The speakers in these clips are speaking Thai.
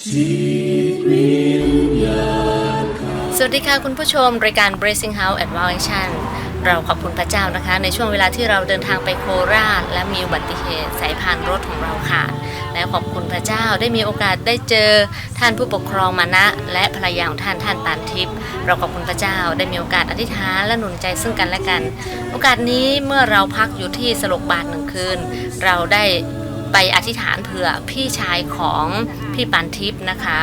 สวัสดีค่ะคุณผู้ชม รายการ Bracing House at Wow Action เราขอบคุณพระเจ้านะคะ ในช่วงเวลาที่เราเดินทางไปโคราช และมีอุบัติเหตุสายพานรถของเราขาดและขอบคุณพระเจ้าได้มีโอกาสได้เจอท่านผู้ปกครองมานะ และภรรยาของท่านท่านปานทิพย์เราขอบคุณพระเจ้าได้มีโอกาสอธิษฐานและหนุนใจซึ่งกันและกัน โอกาสนี้เมื่อเราพักอยู่ที่สลกบาทหนึ่งคืน เราได้ ไปอธิษฐานเผื่อพี่ชายของพี่ปานทิพย์นะคะ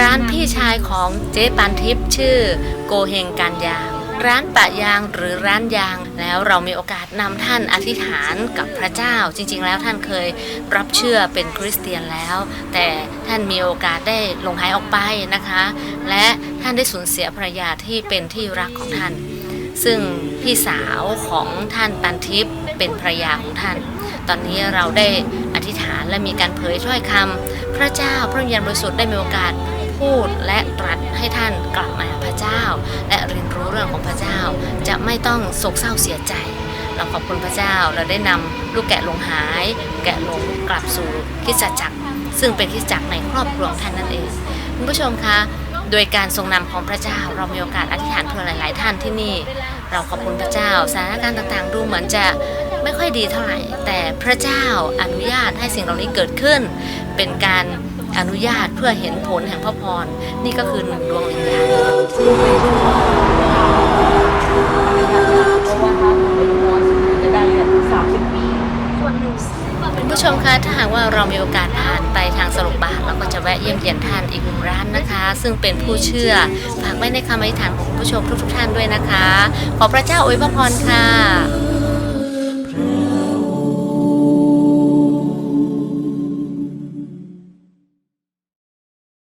ร้านพี่ชายของเจ๊ปานทิพย์ชื่อโกเฮงการยาง ร้านปะยางหรือร้านยาง แล้วเรามีโอกาสนำท่านอธิษฐานกับพระเจ้า จริง ๆ แล้วท่านเคยรับเชื่อเป็นคริสเตียนแล้ว แต่ท่านมีโอกาสได้ลงหายออกไปนะคะ และท่านได้สูญเสียภรรยาที่เป็นที่รักของท่าน ซึ่งพี่สาวของท่านปันทิพย์เป็นภรรยาของท่าน ตอนนี้เราได้อธิษฐานและมีการเผยถ้อยคำพระเจ้าพระวิญญาณบริสุทธิ์ได้มีโอกาสพูดและตรัสให้ท่านกลับมาพระเจ้าและเรียน เรื่องของพระเจ้าจะไม่ต้องโศกเศร้าเสียใจ เราขอบคุณพระเจ้าเราได้นำลูกแกะหลงหาย แกะหลงกลับสู่คิสจักร ซึ่งเป็นคิสจักรในครอบครัวของท่านนั่นเองคุณผู้ชมคะโดยการทรงนำของพระเจ้าเรามีโอกาสอธิษฐานเพื่อหลาย ๆ ท่านที่นี่ เราขอบคุณพระเจ้าสถานการณ์ต่างๆ ดูเหมือนจะไม่ค่อยดีเท่าไหร่ แต่พระเจ้าอนุญาตให้สิ่งเหล่านี้เกิดขึ้น เป็นการอนุญาตเพื่อเห็นผลแห่งพระพรนี่ก็คือหนึ่งดวงวิญญาณ ผู้ชมคะถ้าหากว่าเรามีโอกาสผ่านไปทางสรุปบาทเราก็จะแวะเยี่ยมเยียนท่านอีกหนึ่งร้านนะคะ ซึ่งเป็นผู้เชื่อฝากไว้ในคำอธิษฐานของผู้ชมทุกๆท่านด้วยนะคะ ขอพระเจ้าอวยพรค่ะ